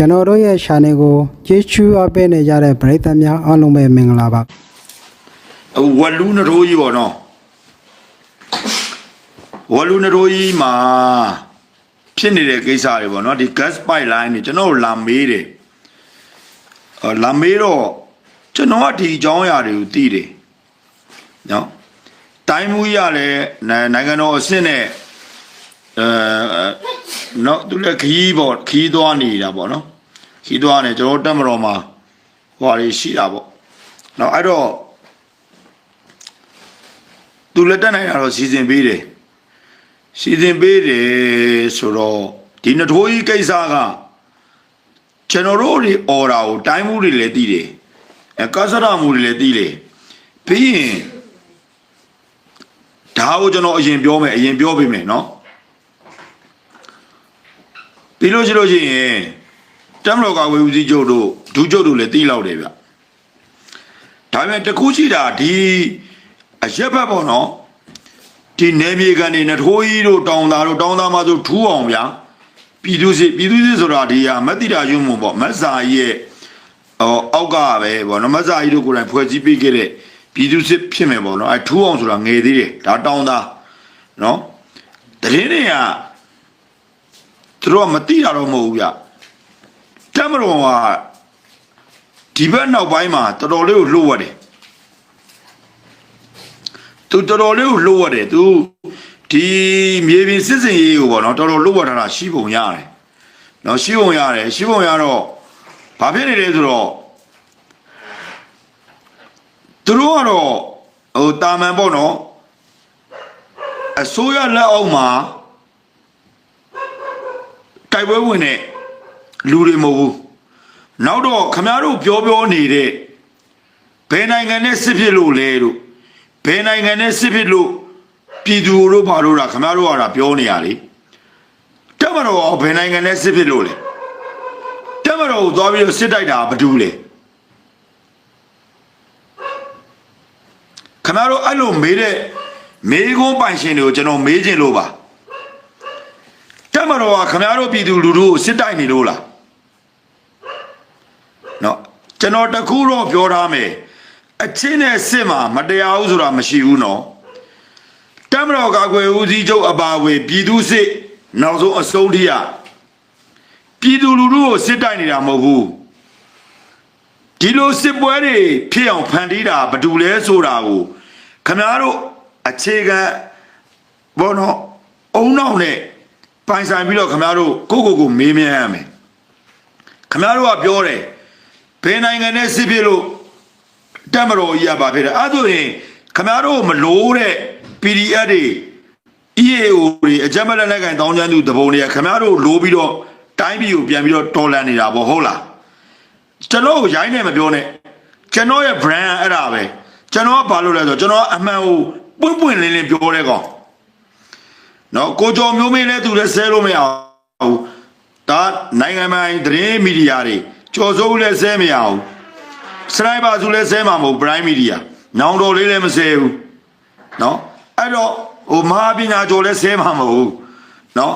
ကျွန်တော်တို့ရဲ့ channel ကိုကြည့်ချူအပ်ပေးနေကြတဲ့ပရိသတ်များအားလုံးပဲမင်္ဂလာပါအခုဝလူနထိုးကြီးပေါ့နော်ဝလူနထိုးကြီးမှာဖြစ်နေတဲ့ကိစ္စတွေပေါ့နော်ဒီ gas pipeline တွေကျွန်တော်တို့လာမေးတယ်အော်လာမေးတော့ကျွန်တော်ကဒီအကြောင်းအရာတွေကိုသိတယ်နော်တိုင်းမှုရလည်းနိုင်နိုင်ငံတော်အဆင့်နဲ့အဲ နော်သူလည်းခီးပေါ့ခီးသွားနေတာပေါ့နော်ခီးသွားနေကျွန်တော်တို့တက်မတော်မှာဟိုဟာတွေရှိတာပေါ့နော်အဲ့တော့သူလက်တက်နိုင်တာတော့စီစဉ်ပေးတယ်စီစဉ်ပေးတယ်ဆိုတော့ဒီနထိုးကြီးကိစ္စကကျွန်တော်တို့တွေအော်တာကိုတိုင်းမှုတွေလည်းသိတယ်အဲကစရမှုတွေလည်းသိတယ်ပြီးရင်ဒါကိုကျွန်တော်အရင်ပြောမယ်အရင်ပြောပေးမယ်နော် ပြီးလို့ရှိလို့ရှိရင်တမတော်ကဝေဦးစီးချုပ်တို့ဒူးချုပ်တို့လည်းသိလောက်တယ်ဗျဒါပေမဲ့တခုရှိတာဒီအရက်ဘက်ပေါ့နော်ဒီနေမြေကန်နေနထိုးကြီးတို့တောင်သားတို့တောင်သားမဆိုထူးအောင်ဗျာပြည်သူစစ်ပြည်သူစစ်ဆိုတာဒီဟာမက်တိတာယုံမပေါ့မက်စာကြီးရဲ့ဟောအောက်ကပဲပေါ့နော်မက်စာကြီးတို့ကိုယ်တိုင်ဖွဲ့စည်းပေးခဲ့တဲ့ပြည်သူစစ်ဖြစ်မယ်ပေါ့နော်အဲထူးအောင်ဆိုတာငယ်သေးတယ်ဒါတောင်သားနော်တရင်တွေက သူတို့ကမတိတာတော့မဟုတ်ဘူးဗျတမတော်ကဒီဘက်နောက်ပိုင်းမှာတော်တော်လေးကိုလှုပ်ရတယ်သူတော်တော်လေးကိုလှုပ်ရတယ်သူဒီမြေပြင်စစ်စင်ရေးကိုပေါ့နော်တော်တော်လှုပ်ရတာရှိပုံရတယ်နော်ရှိပုံရတယ်ရှိပုံရတော့ဘာဖြစ်နေလဲဆိုတော့သူတို့ကတော့ဟိုတာမန်ပေါ့နော်အစိုးရလက်အောက်မှာ တိုက်ပွဲဝင်တဲ့လူတွေမဟုတ်ဘူးနောက်တော့ခမားတို့ပြောပြောနေတဲ့ဘယ်နိုင်ငံနဲ့စစ်ဖြစ်လို့လဲလို့ဘယ်နိုင်ငံနဲ့စစ်ဖြစ်လို့ပြည်သူတို့ဘာလို့တာခင်ဗျားတို့ကတာပြောနေရလေတက်မတော်ဘယ်နိုင်ငံနဲ့စစ်ဖြစ်လို့လဲတက်မတော်ကိုသွားပြီးတော့စစ်တိုက်တာဘာတူလဲခင်ဗျားတို့အဲ့လိုမေးတဲ့မေးခွန်းပိုင်ရှင်တွေကိုကျွန်တော်မေးခြင်းလို့ပါ တက်မတော်ကခင်ဗျားတို့ပြည်သူလူထုကိုစစ်တိုက်နေလို့လားနော်ကျွန်တော်တခုတော့ပြောထားမယ်အချင်းနဲ့စစ်မှာမတရားဘူးဆိုတာမရှိဘူးနော်တမတော်ကာကွယ်ဦးစီးချုပ်အပါအဝင်ပြည်သူစစ်နောက်ဆုံးအဆုံးထိရပြည်သူလူထုကိုစစ်တိုက်နေတာမဟုတ်ဘူးဒီလိုစစ်ပွဲတွေဖြစ်အောင်ဖန်တီးတာဘာတူလဲဆိုတာကိုခမားတို့အခြေခံဘောနော်အုံနောက်နဲ့ ပိုင်ဆိုင်ပြီးတော့ခမားတို့ကိုကိုကိုမေးမြန်းရမယ်ခမားတို့ကပြောတယ်ဘယ်နိုင်ငံနဲ့စစ်ဖြစ်လို့တက်မတော်ကြီးကဘာဖြစ်လဲအဲ့ဒါဆိုရင်ခမားတို့မလို့တဲ့ PDF တွေ EAO တွေအကြမ်းမလက်လက်ကန်တောင်းကျမ်းသူတပုံတွေကခမားတို့လိုပြီးတော့တိုင်းပြည်ကိုပြန်ပြီးတော့တော်လန်နေတာပေါ့ဟုတ်လားကျွန်တော်ကိုရိုင်းနေမပြောနဲ့ကျွန်တော်ရဲ့ brand အဲ့ဒါပဲကျွန်တော်ကဘာလို့လဲဆိုတော့ကျွန်တော်အမှန်ကိုပွင့်ပွင့်လင်းလင်းပြောတဲ့ကောင် နော်ကိုကျော်မျိုးမင်းလည်းသူလည်းဆဲလို့မရဘူးဒါနိုင်ငံပိုင်းသတင်းမီဒီယာတွေကြော်စိုးလည်းဆဲမရဘူးစနိုက်ပါသူလည်းဆဲမှာမဟုတ် prime media နောင်တော်လေးလည်းမဆဲဘူးနော်အဲ့တော့ဟိုမဟာပညာကျော်လည်းဆဲမှာမဟုတ်ဘူးနော်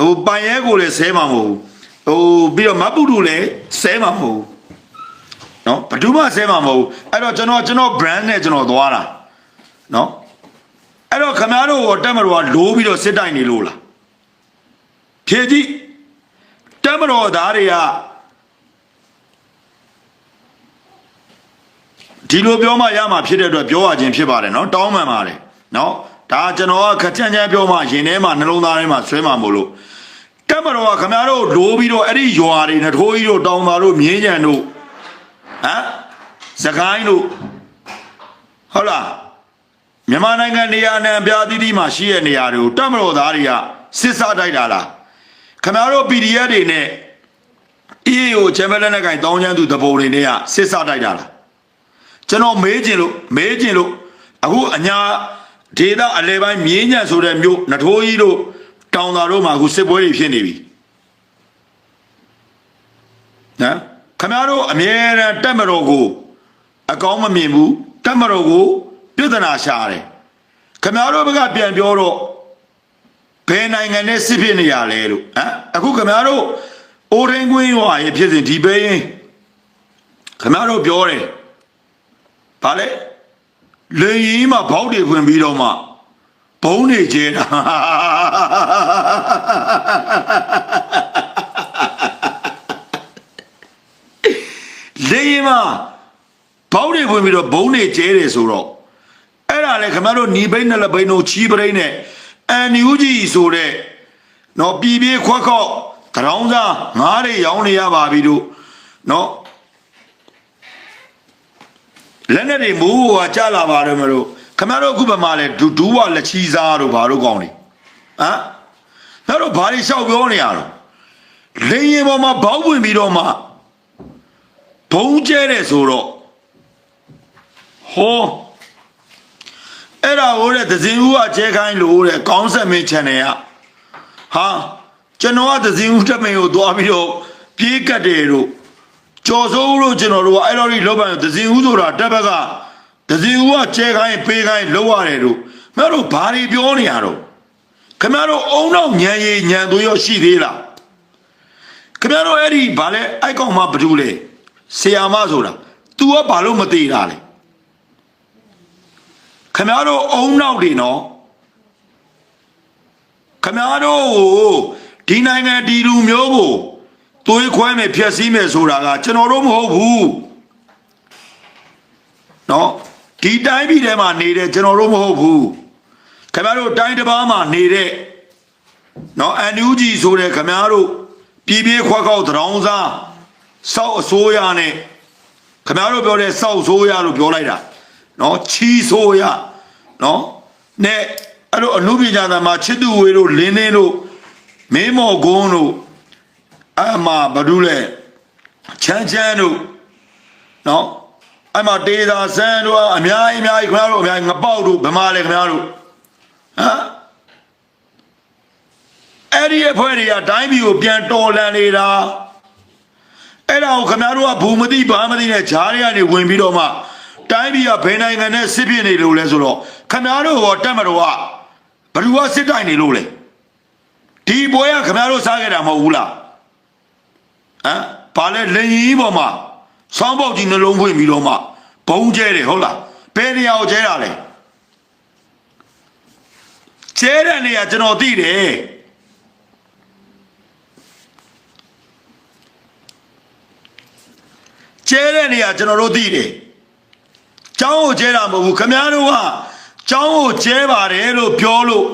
ဟိုပိုင်ရဲကိုလည်းဆဲမှာမဟုတ်ဘူးဟိုပြီးတော့မပုတုလည်းဆဲမှာမဟုတ်ဘူးနော်ဘယ်သူမှဆဲမှာမဟုတ်ဘူးအဲ့တော့ကျွန်တော်ကျွန်တော် brand နဲ့ကျွန်တော်သွားတာနော် အဲ့တော့ခမားတို့ရောတက်မတော်ကလိုးပြီးတော့စစ်တိုက်နေလို့လားဖြည့်ကြည့်တက်မတော်သားတွေကဒီလိုပြောမှရမှာဖြစ်တဲ့အတွက်ပြောရခြင်းဖြစ်ပါတယ်နော်တောင်းပန်ပါတယ်နော်ဒါကျွန်တော်ကခကြံကြံပြောမှရင်ထဲမှာနှလုံးသားထဲမှာဆွဲမှာမို့လို့တက်မတော်ကခမားတို့လိုးပြီးတော့အဲ့ဒီရွာတွေနှထိုးကြီးတို့တောင်းသားတို့မြင်းကြံတို့ဟမ်စကိုင်းတို့ဟုတ်လား မြန်မာနိုင်ငံနေရာနဲ့အပြားသီးသီးမှာရှိတဲ့နေရာတွေကိုတက်မတော်သားတွေကစစ်စားတိုက်တာလားခမရတို့ PDF တွေနဲ့ EAO ချမ်းမလက်နဲ့ကင်တောင်းချမ်းသူတပုံတွေနဲ့ကစစ်စားတိုက်တာလားကျွန်တော်မေးခြင်းလို့မေးခြင်းလို့အခုအညာဒေတာအလဲပိုင်းမြင်းညံဆိုတဲ့မြို့နထိုးကြီးတို့တောင်သာတို့မှာအခုစစ်ပွဲတွေဖြစ်နေပြီနော်ခမရတို့အမြဲတမ်းတက်မတော်ကို အကောင်းမမြင်ဘူးတက်မတော်ကို ပြဿနာရှာတယ်ခမရတို့ဘက်ကပြန်ပြောတော့ဘယ်နိုင်ငံနဲ့စစ်ဖြစ်နေရလဲလို့ဟမ်အခုခမရတို့ဟအိုရင်းကွင်းရွာရဲ့ဖြစ်စဉ်ဒီပဲရင်ခင်ဗျားတို့ပြောတယ်ဗာလေလေရင်မှာဘောက်တွေဖွင့်ပြီးတော့မှဘုံနေကျဲတာလေရင်မှာဘောက်တွေဖွင့်ပြီးတော့ဘုံနေကျဲတယ်ဆိုတော့ အဲ့ဒါလေခင်ဗျားတို့ညီဘိန်းနဲ့လက်ဘိန်းတို့ချီးပရိန်းနဲ့အန်ယူဂျီဆိုတဲ့နော်ပြည်ပြေးခွက်ခောက်တရောင်းစားငားတွေရောင်းနေရပါပြီတို့နော်လက်နဲ့တွေမိုးဟိုကကြလာပါတယ်မလို့ခမရတို့အခုဗမာလဲဒူဒူးဝလက်ချီစားတို့ဘာတို့ကောင်းနေဟမ်အဲ့တော့ဘာတွေလျှောက်ပြောနေရတော့လင်းရင်ပေါ်မှာဘောက်ဝင်ပြီးတော့မှဘုံကျဲတယ်ဆိုတော့ဟော အဲ့ဒါဟိုတဲ့သဇင်ဦးကကျဲခိုင်းလို့တဲ့ကောင်းဆက်မင်း channel ကဟာကျွန်တော်ကသဇင်ဦးတမင်ကိုသွားပြီးတော့ပြေးကတ်တယ်တို့ကြော်စိုးဦးတို့ကျွန်တော်တို့ကအဲ့လိုကြီးလောက်ပန်သဇင်ဦးဆိုတာတက်ဘက်ကသဇင်ဦးကကျဲခိုင်းပေးခိုင်းလောက်ရတယ်တို့မင်းတို့ဘာတွေပြောနေရတော့ခင်ဗျားတို့အုံနောက်ညံရည်ညံသွေးရောရှိသေးလားခင်ဗျားတို့အဲ့ဒီဘာလဲအိုက်ကောင်မဘာလို့လဲဆီယာမဆိုတာ तू ကဘာလို့မသေးတာလဲ ခမားတို့အုံနောက်တွေနော်ခမားတို့ကိုဒီနိုင်ငံဒီလူမျိုးကိုသွေးခွဲမယ်ဖျက်ဆီးမယ်ဆိုတာကကျွန်တော်တို့မဟုတ်ဘူးနော်ဒီတိုင်းပြည်ထဲမှာနေတဲ့ကျွန်တော်တို့မဟုတ်ဘူးခင်ဗျားတို့တိုင်းတစ်ပါးမှာနေတဲ့နော်အန်ယူဂျီဆိုတဲ့ခင်ဗျားတို့ပြည်ပြေးခွက်ခေါက်တောင်းစားစောက်အစိုးရနဲ့ခင်ဗျားတို့ပြောတဲ့စောက်အစိုးရလို့ပြောလိုက်တာ နော်ချီဆိုရနော်နဲ့အဲ့လိုအမှုပညာသမားချစ်သူဝေတို့လင်းလင်းတို့မင်းမော်ကုန်းတို့အမှဘာလို့လဲချမ်းချမ်းတို့နော်အမှတေသာဆန်းတို့အများကြီးအများကြီးခင်ဗျားတို့အများကြီးငပေါက်တို့ဗမာလေခင်ဗျားတို့ဟမ်အဲ့ဒီအဖွဲ့တွေကတိုင်းပြည်ကိုပြန်တော်လှန်နေတာအဲ့ဒါကိုခင်ဗျားတို့ကဘူမတိဘာမတိနဲ့ဂျားတွေကနေဝင်ပြီးတော့မှ တိုင်းပြည်ကဘယ်နိုင်ငံနဲ့စစ်ဖြစ်နေလို့လဲဆိုတော့ခင်ဗျားတို့ရောတက်မတော်ကဘယ်သူကစစ်တိုင်နေလို့လဲဒီပွဲကခင်ဗျားတို့စားခဲ့တာမဟုတ်ဘူးလားဟမ်ဘာလဲလင်ကြီးပေါ်မှာဆောင်းပေါက်ကြီးနှလုံးဖွင့်ပြီးတော့မှဘုံကျဲတယ်ဟုတ်လားဘယ်နေရာကိုကျဲတာလဲကျဲတဲ့နေရာကျွန်တော်သိတယ်ကျဲတဲ့နေရာကျွန်တော်တို့သိတယ် ကျောင်းကိုကျဲတာမဟုတ်ဘူးခမည်းတော်ကကျောင်းကိုကျဲပါတယ်လို့ပြောလို့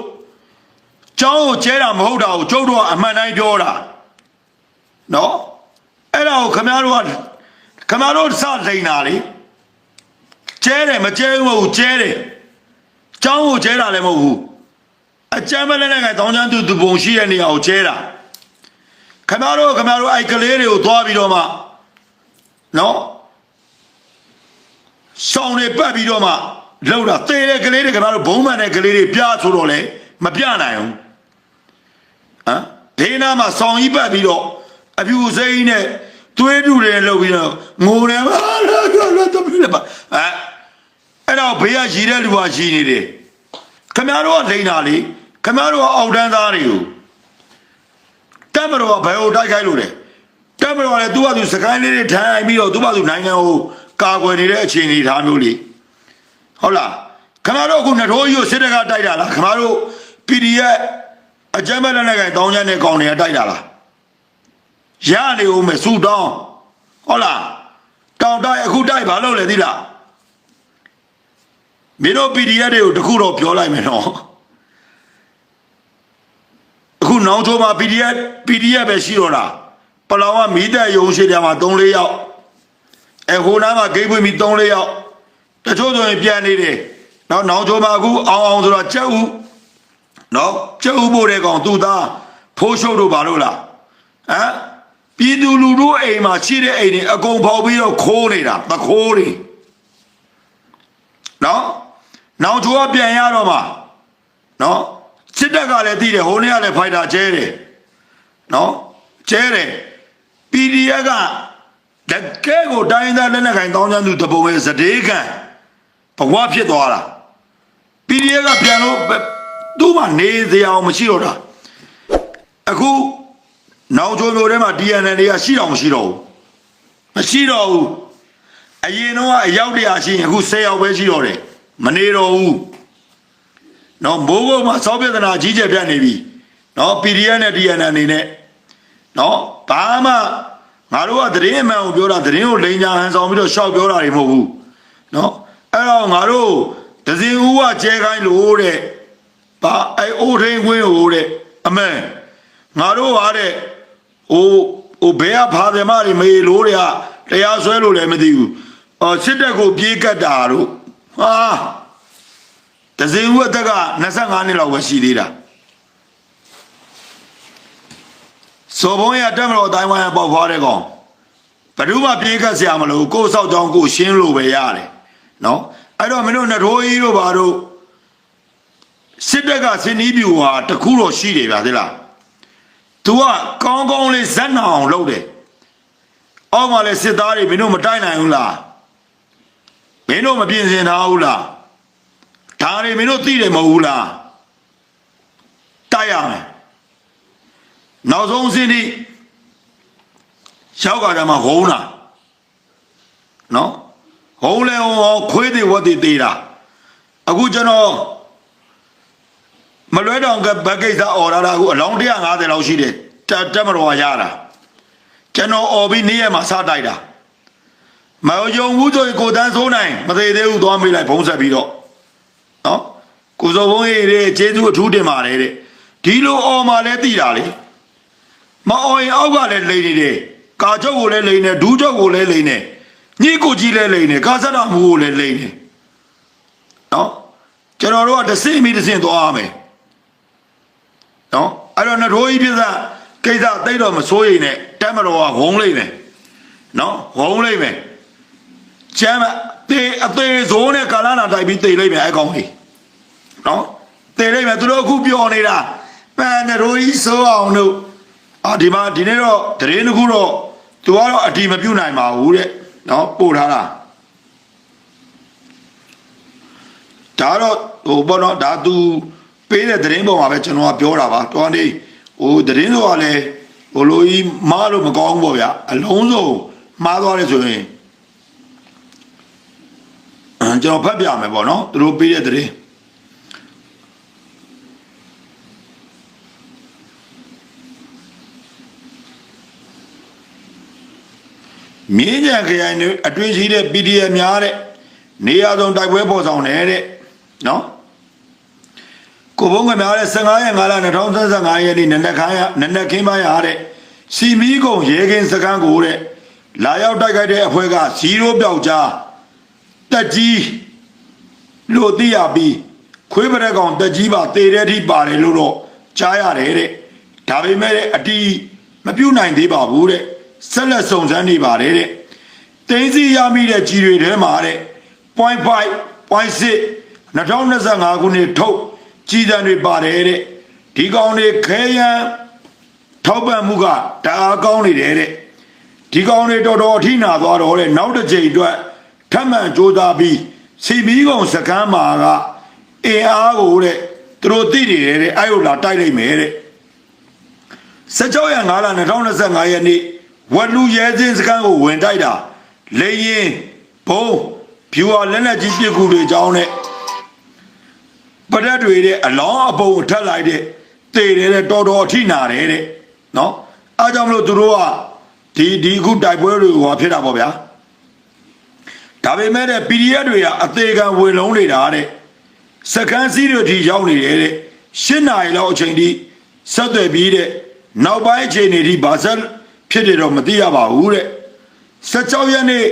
ကျောင်းကိုကျဲတာမဟုတ်တာကိုကျုပ်တို့ကအမှန်တိုင်းပြောတာနော်အဲ့ဒါကိုခမည်းတော်ကခမည်းတော်စလိန်တာလေကျဲတယ်မကျဲဘူးမဟုတ်ဘူးကျဲတယ်ကျောင်းကိုကျဲတာလည်းမဟုတ်ဘူးအကြမ်းမလဲနဲ့ကတောင်းချမ်းသူသူပုံရှိတဲ့နေရာကိုကျဲတာခမည်းတော်ခမည်းတော်အဲ့ကလေးတွေကိုသွားပြီးတော့မှနော် ဆောင်နေပတ်ပြီးတော့မှလောက်တာသေတဲ့ကလေးတွေကဘာလို့ဘုံမှန်တဲ့ကလေးတွေပြဆိုတော့လေမပြနိုင်ဘူးဟမ်ဒေနာမှာဆောင်ကြီးပတ်ပြီးတော့အဖြူစိမ့်နဲ့သွေးတူတွေလှုပ်ပြီးတော့ငိုတယ်ပါလာလာလာတပည့်လည်းပါဟမ်အဲ့တော့ဘေးကရည်တဲ့လူကရည်နေတယ်ခမရတို့ကလိန်တာလေခမရတို့ကအောက်တန်းသားတွေကိုတက်မတော်ကဘယ်ကိုတိုက်ခိုက်လို့လဲတက်မတော်ကလည်းသူ့ဘာသူစကိုင်းလေးတွေထိုင်ပြီးတော့သူ့ဘာသူနိုင်ငံကို ကာကွယ်နေတဲ့အခြေအနေထားမျိုးလေဟုတ်လားခမတို့အခုနထိုးကြီးကိုစစ်တပ်ကတိုက်တာလားခမတို့ PDF အကြမ်းမဲ့လက်နက်ကိုင်တောင်းချမ်းတဲ့ကောင်တွေကတိုက်တာလားရနေဦးမယ်စူတောင်းဟုတ်လားတောင်းတိုက်အခုတိုက်ဘာလုပ်လဲသိလားမင်းတို့ PDF တွေကိုတခုတော့ပြောလိုက်မယ်နော်အခုနောင်ချိုးမှာ PDF PDF ပဲရှိတော့လားပလောင်ကမိသက်ရုံရှိတယ်မှာ3-4ယောက် အဲဟိုနားမှာဂိတ်ပွင့်ပြီး3-4ယောက်တချို့ဆိုရင်ပြန်နေတယ်နောက်နောင်ချိုးမှာအခုအောင်အောင်ဆိုတာကြက်ဦးနော်ကြက်ဦးပို့တဲ့ကောင်သူ့သားဖိုးရှုပ်တို့ဘာလို့လားဟမ်ပြည်သူလူထုအိမ်မှာရှိတဲ့အိမ်တွေအကုန်ပေါက်ပြီးတော့ခိုးနေတာသခိုးတွေနော်နောင်ချိုးကပြန်ရတော့မှာနော်စစ်တပ်ကလည်းသိတယ်ဟိုနေ့ကလည်းဖိုက်တာကျဲတယ်နော်ကျဲတယ် PDF က တကယ်ကိုတိုင်းသားလက်နက်ကိုင်တောင်းချမ်းသူတပုံရဲ့ဇဒေးခံဘဝဖြစ်သွားတာ PDF ကပြန်လို့သူ့မှာနေစရာမရှိတော့တာအခုနောက်ချိုမျိုးထဲမှာ DNA တွေကရှိတော့မရှိတော့ဘူးမရှိတော့ဘူးအရင်တော့အယောက်တရာရှိရင်အခု10ယောက်ပဲရှိတော့တယ်မနေတော့ဘူးနော်မိုးကုတ်မှာစောပြဿနာကြီးကျယ်ပြတ်နေပြီနော် PDF နဲ့ DNA အနေနဲ့နော်ဘာမှ ငါတို့ကသတင်းအမှန်ကိုပြောတာသတင်းကိုလိန်ညာဟန်ဆောင်ပြီးတော့ရှောက်ပြောတာတွေမဟုတ်ဘူးနော်အဲ့တော့ငါတို့ဒဇင်ဦးကကျဲခိုင်းလို့တဲ့ဘာအဲ့အိုးထင်းခွင်းဟိုတဲ့အမှန်ငါတို့ဟာတဲ့ဟိုဟိုဘဲကဖာတယ်မတွေမေလို့တဲ့ကတရားစွဲလို့လည်းမသိဘူးအော်စစ်တပ်ကိုပြေးကတ်တာတို့ဟာဒဇင်ဦးအသက်က25နှစ်လောက်ပဲရှိသေးတာ စောဘုံရတက်မလို့အတိုင်းဝိုင်းပေါက်ဖွားတဲ့ကောင်ဘယ်သူမှပြေးကတ်ဆရာမလို့ကိုယ်ဆောက်ကြောင်းကိုရှင်းလို့ပဲရတယ်နော်အဲ့တော့မင်းတို့နထိုးကြီးတို့ဘာတို့စစ်တပ်ကစင်နီးပြူဟာတခုတော့ရှိတယ်ဗျာသိလား तू ကကောင်းကောင်းလေးဇက်နာအောင်လုပ်တယ်အောက်မှာလဲစစ်သားတွေမင်းတို့မတိုက်နိုင်ဘူးလားမင်းတို့မပြင်ဆင်ထားဘူးလားဒါတွေမင်းတို့သိတယ်မဟုတ်ဘူးလားတိုက်ရမယ် နောက်ဆုံးအဆင့်ဒီရောက်ကြတာမှဟုံးတာနော်ဟုံးလဲဟုံးအောင်ခွေးတွေဝတ်တွေသေးတာအခုကျွန်တော်မလွဲတောင်ကဘက်ကိစ္စအော်ရတာအခုအလောင်း150လောက်ရှိတယ်တက်တက်မတော်ရတာကျွန်တော်အော်ပြီးနေ့ရက်မှာစတိုက်တာမယုံဘူးဆိုရင်ကိုတန်းဆိုးနိုင်မသေးသေးဘူးသွားမေးလိုက်ဘုံဆက်ပြီးတော့နော်ကိုစောဘုံကြီးတွေကျေးဇူးအထူးတင်ပါတယ်တဲ့ဒီလိုအော်မှလည်းတည်တာလေ မအောင်ရင်အောက်ကလည်းလိန်နေတယ်ကာချုပ်ကိုလည်းလိန်နေဒူးချုပ်ကိုလည်းလိန်နေညိကိုကြီးလည်းလိန်နေကာစရမူကိုလည်းလိန်နေနော်ကျွန်တော်တို့ကတစ်စင်းမီတစ်စင်းသွားရမယ်နော်အဲ့တော့နထိုးကြီးပြဿကိစ္စတိတ်တော့မစိုးရိမ်နဲ့တက်မတော်ကဝုံးလိမ့်မယ်နော်ဝုံးလိမ့်မယ်ကျမ်းမတေအသေးစိုးနဲ့ကာလနာတိုက်ပြီးတေလိမ့်မယ်အကောင်ကြီးနော်တေလိမ့်မယ်သူတို့အခုပြောနေတာပန်နထိုးကြီးစိုးအောင်တို့ အာဒီမှာဒီနေ့တော့တရင်တစ်ခုတော့သူကတော့အတီမပြုတ်နိုင်ပါဘူးတဲ့နော်ပို့ထားတာဒါတော့ဟိုဘောတော့ဒါသူပေးတဲ့တရင်ပုံမှာပဲကျွန်တော်ကပြောတာပါတော်နေဟိုတရင်တော့လည်းဟိုလိုကြီးမားလို့မကောင်းဘူးပေါ့ဗျာအလုံးစုံမှားသွားတယ်ဆိုရင်အဲကျွန်တော်ဖတ်ပြမယ်ပေါ့နော်သူတို့ပေးတဲ့တရင် မြင်းကြံခရိုင်တွေအတွင်းရှိတဲ့ PDF များတဲ့နေရာစုံတိုက်ပွဲပေါ်ဆောင်နေတဲ့နော်ကိုဘုံကများတဲ့15ရက်5လ2015ရက်နေ့နနက်ခမ်းရနနက်ခင်းပိုင်းရတဲ့စီမီကုံရေကင်းစကန်းကိုတဲ့လာရောက်တိုက်ခိုက်တဲ့အဖွဲ့က0ပြောက်ကြားတက်ကြီးလို့သိရပြီးခွေးပရက်ကောင်တက်ကြီးပါတေတဲ့အထိပါတယ်လို့တော့ကြားရတယ်တဲ့ဒါပေမဲ့တဲ့အတီးမပြုတ်နိုင်သေးပါဘူးတဲ့ ဆက်လက်စုံစမ်းနေပါတယ်တဲ့တင်းစီရမိတဲ့ကြီးတွေထဲမှာတဲ့0.5 0.6 2025ခုနှစ်ထုတ်ကြီးတန်းတွေပါတယ်တဲ့ဒီကောင်တွေခဲယံထောက်ပံ့မှုကတအားကောင်းနေတယ်တဲ့ဒီကောင်တွေတော်တော်အထိနာသွားတော့တဲ့နောက်တစ်ချိန်အတွက်ထပ်မံကြိုးစားပြီးစီမီကုံစကမ်းမာကအင်အားကိုတဲ့သူတို့သိနေတယ်တဲ့အဲ့လိုလာတိုက်လိုက်မယ်တဲ့16ရက်5လ2025ရက်နေ့ ဝက်လူရဲစင်းစကမ်းကိုဝင်တိုက်တာလေရင်ဘုံဖြူဟာလက်လက်ကြီးပြစ်ကူတွေကြောင်းတဲ့ပရက်တွေတဲ့အလောင်းအပုံထက်လိုက်တဲ့တေတယ်တဲ့တော်တော်အထိနာတယ်တဲ့နော်အားကြောင့်မလို့သူတို့ကဒီဒီခုတိုက်ပွဲတွေဟောဖြစ်တာပေါ့ဗျာဒါပေမဲ့တဲ့ PDF တွေကအသေးခံဝင်လုံးနေတာတဲ့စကန်းစီးတွေထိရောက်နေတယ်တဲ့ရှင်းနိုင်လောက်အချိန်ထိဆက်သွယ်ပြီးတဲ့နောက်ပိုင်းအချိန်တွေထိဘာဆက် ဖြစ်တယ်တော့မသိရပါဘူးတဲ့16ရက်နေ့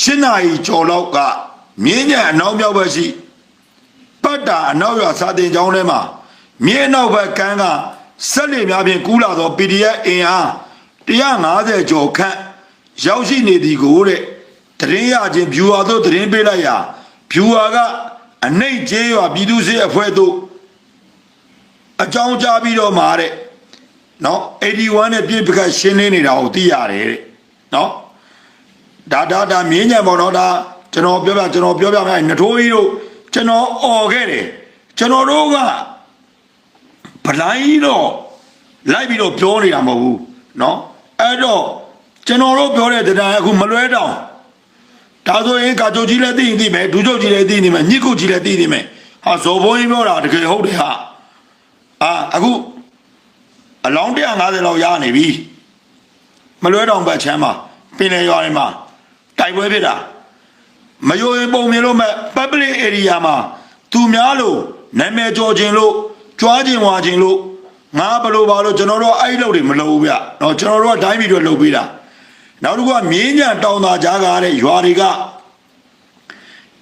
ရှင်းနိုင်ကျော်လောက်ကမြင်းညံအနောက်မြောက်ဘက်ရှိပတ်တာအနောက်ရွာစာတင်ကျောင်းထဲမှာမြင်းအနောက်ဘက်ကန်းကဆက်လီများဖြင့်ကူးလာသော PDF အင်အား150ကျော်ခန့်ရောက်ရှိနေသည်ကိုတဲ့တရင်ရခြင်း viewer တို့တရင်ပေးလိုက်ရာ viewer ကအနှိတ်ကျေးရွာပြည်သူစစ်အဖွဲ့တို့အကြောင်းကြားပြီးတော့မှာတဲ့ နော်81နဲ့ပြည့်ပကတ်ရှင်းလင်းနေတာကိုသိရတယ်တဲ့နော်ဒါဒါဒါမြင်းညံပေါ့နော်ဒါကျွန်တော်ပြောပြကျွန်တော်ပြောပြမယ်နထိုးကြီးတို့ကျွန်တော်អော်ခဲ့တယ်ကျွန်တော်တို့ကဗလိုင်းတော့ လိုက်ပြီးတော့ပြောနေတာမဟုတ်ဘူးเนาะအဲ့တော့ကျွန်တော်တို့ပြောတဲ့တရားအခုမလွဲတော့ဒါဆိုရင်ကာချုပ်ကြီးလည်းသိရင်သိမယ်ဒူချုပ်ကြီးလည်းသိနေမယ်ညစ်ကုတ်ကြီးလည်းသိနေမယ်ဟာဇော်ဘုန်းကြီးပြောတာတကယ်ဟုတ်တယ်ဟာအာအခု အလောင်း150လောက်ရနေပြီမလွဲတော့ဘက်ချမ်းမှာပင်လေရွာတွေမှာတိုက်ပွဲဖြစ်တာမယိုရင်ပုံမြင်လို့မဲ့ public area မှာသူများလို့နာမည်ကျော်ခြင်းလို့ကြွားခြင်းဝါခြင်းလို့ငါဘလို့ပါလို့ကျွန်တော်တို့အဲ့လောက်တွေမလုပ်ဘူးဗျ။တော့ကျွန်တော်တို့ကတိုင်းပြည်တွေလုပ်ပေးတာ။နောက်တစ်ခုကမြင်းညံတောင်သာကြားကားတဲ့ရွာတွေက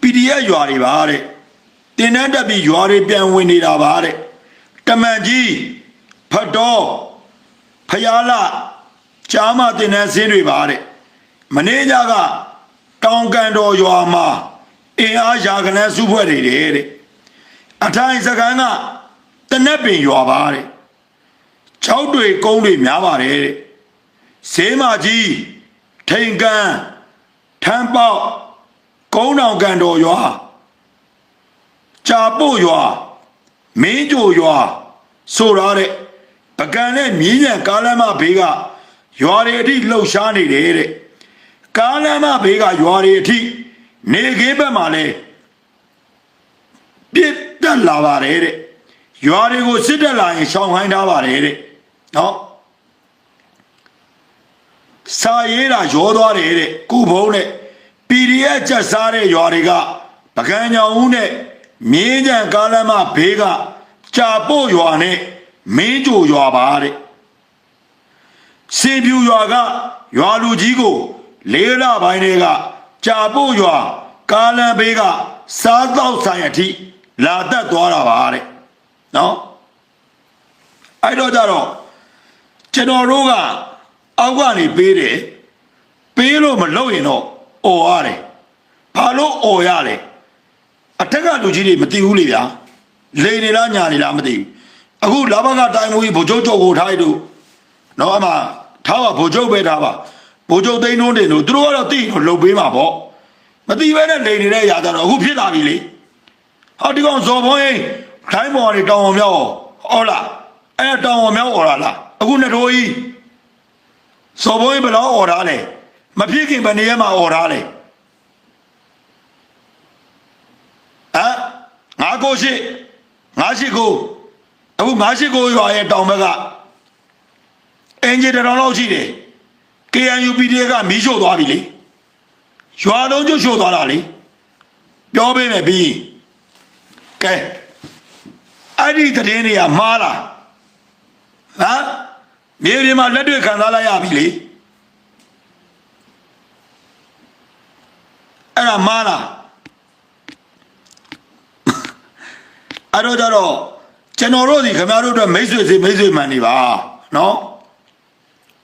PDF ရွာတွေပါတဲ့။တင်တန်းတက်ပြီးရွာတွေပြန်ဝင်နေတာပါတဲ့။တမန်ကြီး ဖတ်တော်ဖယားလာကြားမတင်တန်းစင်းတွေပါတဲ့။မနေ့ညကတောင်ကန်တော်ရွာမှာအင်အားရာကနန်းစုဖွဲ့တွေတဲ့အထိုင်စကန်ကတနက်ပင်ရွာပါတဲ့၆တွေကုန်းတွေများပါတယ်တဲ့ဈေးမကြီးထိန်ကန်ထမ်းပေါက်ကုန်းတောင်ကန်တော်ရွာကြာပို့ရွာမင်းကြိုရွာဆိုရတဲ့ ပကံနဲ့မြင်းညံကားလမ်းမဘေးကရွာတွေအထိလှုပ်ရှားနေတယ်တဲ့ကားလမ်းမဘေးကရွာတွေအထိနေခင်းဘက်မှာလဲပြစ်တက်လာပါတယ်တဲ့ရွာတွေကိုစစ်တက်လာရင်ရှောင်ခိုင်းထားပါတယ်တဲ့နော်စာရေးတာရောသွားတယ်တဲ့ကုဘုံနဲ့ PDF ကြက်စားတဲ့ရွာတွေကပကံညောင်ဦးနဲ့မြင်းကြံကားလမ်းမဘေးကကြာပို့ရွာနဲ့ မင်းကြိုရွာပါတဲ့စင်ပြူရွာကရွာလူကြီးကိုလေးလပိုင်းတွေကကြာပို့ရွာကားလန်ဘေးကစားတော့ဆိုင်အထိလာတက်သွားတာပါတဲ့နော်အဲ့တော့ကြတော့ကျွန်တော်တို့ကအောက်ကနေပေးတယ်ပေးလို့မလုပ်ရင်တော့អော်ရတယ်ဘာလို့អော်ရလဲအထက်ကလူကြီးတွေမသိဘူးလေဗျာလိန်နေလားညာနေလားမသိဘူး အခုလာဘကတိုင်းမူကြီးဗိုလ်ချုပ်ချုပ်ကိုထားရတို့နော်အမထားပါဗိုလ်ချုပ်ပဲထားပါဗိုလ်ချုပ်သိန်းတွန်းတင်တို့သူတို့ကတော့တိတော့လှုပ်ပေးမှာပေါ့မတိပဲနဲ့နေနေတဲ့ຢာတော့အခုဖြစ်လာပြီလေဟာဒီကောင်ဇော်ဖုံးရင်တိုင်းပေါ်ကနေတောင်အောင်မြောက်ဟောလားအဲ့တောင်အောင်မြောက်ဟောလားအခုနှစ်တို့ကြီးဇော်ဖုံးရင်ဘယ်လောက်ဟောတာလဲမဖြစ်ခင်ဘယ်နေရာမှာဟောတာလဲဟမ်ငါကိုရှိငါရှိကို အခုငါရှိကိုရွာရဲ့တောင်ဘက်ကအင်ဂျင်တစ်တောင်လောက်ရှိတယ် KNU PDF ကမီးရှို့သွားပြီလေရွာလုံးကျွတ်ရှို့သွားတာလေပြောပေးမယ်ပြီးကဲအဲ့ဒီသတင်းတွေကမှားလားဟမ်မြေပြင်မှာလက်တွေ့ခံစားလိုက်ရပြီလေအဲ့ဒါမှားလားအဲ့တော့ကြတော့ ကျွန်တော်တို့ဒီခင်ဗျားတို့အတွက်မိတ်ဆွေစီမိတ်ဆွေမှန်နေပါနော်